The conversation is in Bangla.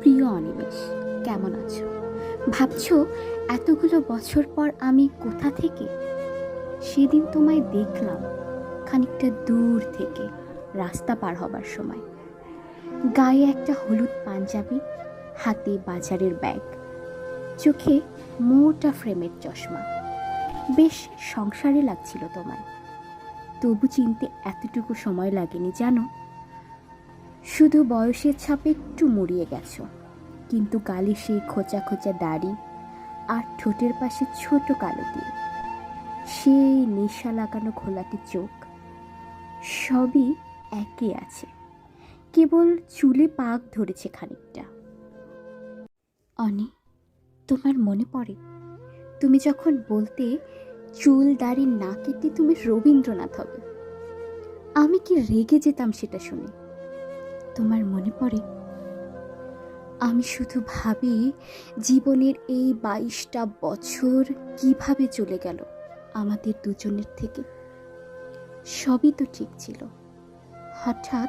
প্রিয় অনিমেষ, কেমন আছো? ভাবছ এতগুলো বছর পর আমি কোথা থেকে? সেদিন তোমায় দেখলাম খানিকটা দূর থেকে, রাস্তা পার হবার সময়। গায়ে একটা হলুদ পাঞ্জাবি, হাতে বাজারের ব্যাগ, চোখে মোটা ফ্রেমের চশমা। বেশ সংসারে লাগছিল তোমায়। তবু চিনতে এতটুকু সময় লাগেনি, জানো? শুধু বয়সের ছাপে একটু মুড়িয়ে গেছো। কিন্তু গালে সেই খোঁচা খোঁচা দাড়ি আর ঠোঁটের পাশে ছোট কালো তিল। সেই নেশা লাগানো ঘোলাটে চোখ। সবই একই আছে। কেবল চুলে পাক ধরেছে খানিকটা। অনি, তোমার মনে পড়ে? তুমি যখন বলতে চুল দাড়ি না কেটে তুমি রবীন্দ্রনাথ হবে। আমি কি রেগে যেতাম সেটা শুনে? তোমার মনে পড়ে? আমি শুধু ভাবি জীবনের এই বাইশটা বছর কীভাবে চলে গেল আমাদের দুজনের থেকে। সবই তো ঠিক ছিল। হঠাৎ